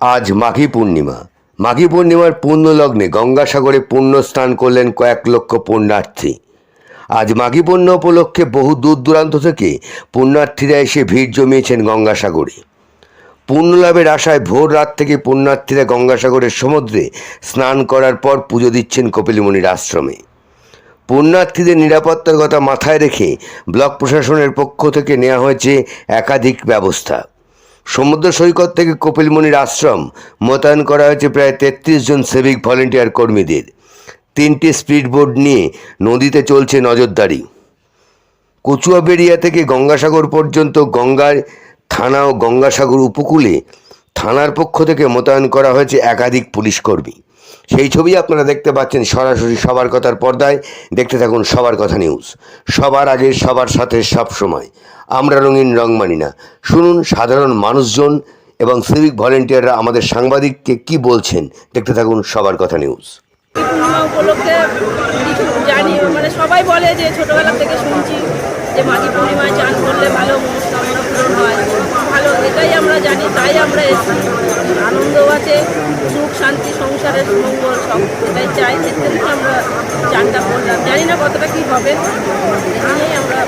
আজ মাঘী পূর্ণিমা। মাঘী পূর্ণিমার পুণ্যলগ্নে গঙ্গাসাগরে পুণ্য স্নান করলেন কয়েক লক্ষ পুণ্যার্থী। আজ মাঘী পূর্ণ উপলক্ষে বহু দূর দূরান্ত থেকে পুণ্যার্থীরা এসে ভিড় জমিয়েছেন গঙ্গাসাগরে। পুণ্যলাভের আশায় ভোর রাত থেকে পুণ্যার্থীরা গঙ্গাসাগরের সমুদ্রে স্নান করার পর পুজো দিচ্ছেন কপিলমুনির আশ্রমে। পুণ্যার্থীদের নিরাপত্তার কথা মাথায় রেখে ব্লক প্রশাসনের পক্ষ থেকে নেওয়া হয়েছে একাধিক ব্যবস্থা। সমুদ্র সৈকত থেকে কপিলমুনির আশ্রম মোতায়েন করা হয়েছে প্রায় তেত্রিশ জন সিভিক ভলেন্টিয়ার কর্মীদের। তিনটি স্পিড বোর্ড নিয়ে নদীতে চলছে নজরদারি। কচুয়া কচুয়াবেড়িয়া থেকে গঙ্গাসাগর পর্যন্ত গঙ্গার থানা ও গঙ্গাসাগর উপকূলে থানার পক্ষ থেকে মোতায়েন করা হয়েছে একাধিক পুলিশ কর্মী সেই ছবি আপনারা দেখতে পাচ্ছেন সরাসরি সবার কথার পর্দায়। দেখতে থাকুন সবার কথা নিউজ। সবার আগে, সবার সাথে, সব সময়। আমরা রঙিন রং মানি না। শুনুন সাধারণ মানুষজন এবং সিভিক ভলেন্টিয়াররা আমাদের সাংবাদিককে কি বলছেন। দেখতে থাকুন সবার কথা নিউজ। জানি মানে সবাই বলে যে ছোটবেলা থেকে শুনছি যে মাঘী পূর্ণিমায় চান করলে ভালো মনস্কামনা পূরণ হয় ভালো এটাই আমরা জানি তাই আমরা এসেছি। আনন্দ আছে সুখ শান্তি সংসারের মঙ্গল সব। এটাই চাই জন্য আমরা চানটা করলাম। জানি না কতটা কী হবে। নিয়েই আমরা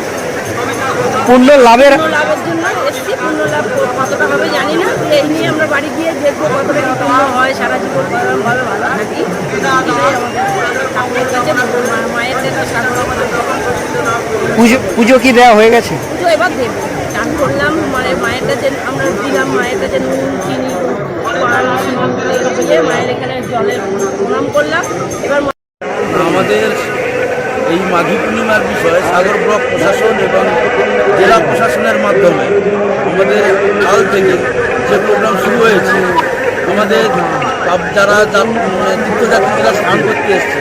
পূর্ণ লাভের লাভের জন্য এসেছি। পূর্ণ লাভ কতটা হবে জানি না। এই নিয়ে আমরা বাড়ি গিয়ে দেখব কতটা কি পূর্ণ হয়। সারা জীবন ভালো ভালো ভালো থাকি মায়ের পুজো পুজো কি দেওয়া হয়ে গেছে? পুজো এবার দেবো। চান করলাম মানে মায়ের কাছে আমরা দিলাম, মায়ের কাছে নুন, চিনি মায়ের এখানে জলের প্রণাম করলাম। এবার আমাদের এই মাঘী পূর্ণিমার বিষয়ে সাগর ব্লক প্রশাসন এবং জেলা প্রশাসনের মাধ্যমে আমাদের কাল থেকে যে প্রোগ্রাম শুরু হয়েছে, আমাদের সব যারা যা- মানে তীর্থযাত্রীরা স্নান করতে এসছে,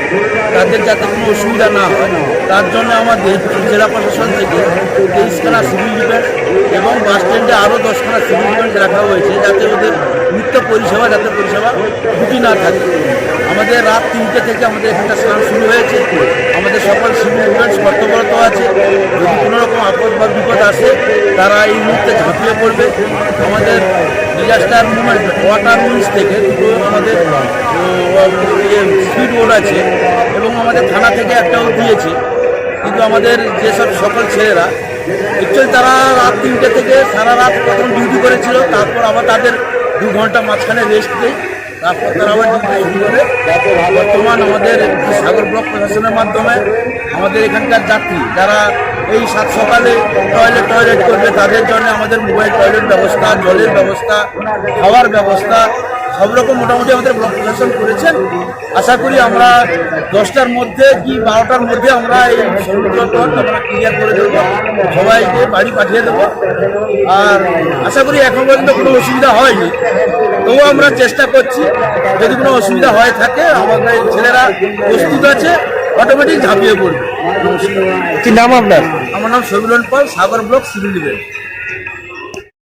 তাদের যাতে কোনো অসুবিধা না হয়, তার জন্য আমাদের জেলা প্রশাসন থেকে তেইশখানা সিভিল ডিফেন্স এবং বাস স্ট্যান্ডে আরও দশখানা সিভিল ডিফেন্স রাখা হয়েছে, যাতে ওদের নিত্য পরিষেবা, যাতে পরিষেবা ত্রুটি না থাকে। আমাদের রাত তিনটে থেকে আমাদের এখানটা স্নান শুরু হয়েছে। আমাদের সকল সিভিল ডিফেন্স কর্তব্যরত আছে যদি কোনো রকম আপদ আসে তারা এই মুহূর্তে ঝাঁপিয়ে পড়বে। আমাদের ডিজাস্টার মুভমেন্ট ওয়াটার উইন্স থেকে দুটো আমাদের স্পিড বোর্ড আছে এবং আমাদের থানা থেকে একটাও দিয়েছে। কিন্তু আমাদের যেসব সকল ছেলেরা অ্যাকচুয়ালি তারা রাত তিনটে থেকে সারা রাত প্রথম ডিউটি করেছিল, তারপর আবার তাদের দু ঘণ্টা মাঝখানে রেস্ট দেয়, তারপর তারা আবার ডিউটি করে। বর্তমান আমাদের সাগর ব্লক প্রশাসনের মাধ্যমে আমাদের এখানকার যাত্রী, যারা এই সাত সকালে টয়লেট টয়লেট করবে। তাদের জন্য আমাদের মোবাইল টয়লেট ব্যবস্থা, জলের ব্যবস্থা, খাওয়ার ব্যবস্থা, সব রকম মোটামুটি আমাদের ব্লক প্রশাসন করেছেন। আশা করি আমরা দশটার মধ্যে কি বারোটার মধ্যে আমরা এই সমুদ্র আমরা ক্লিয়ার করে দেবো, সবাইকে বাড়ি পাঠিয়ে দেবো। আর আশা করি এখন পর্যন্ত কোনো অসুবিধা হয়নি। তবুও আমরা চেষ্টা করছি, যদি কোনো অসুবিধা হয়ে থাকে, আমাদের ছেলেরা প্রস্তুত আছে অটোমেটিক ঝাঁপিয়ে পড়বে। কি নাম আপনার? আমার নাম Sabilan Pal Sagar block civil defence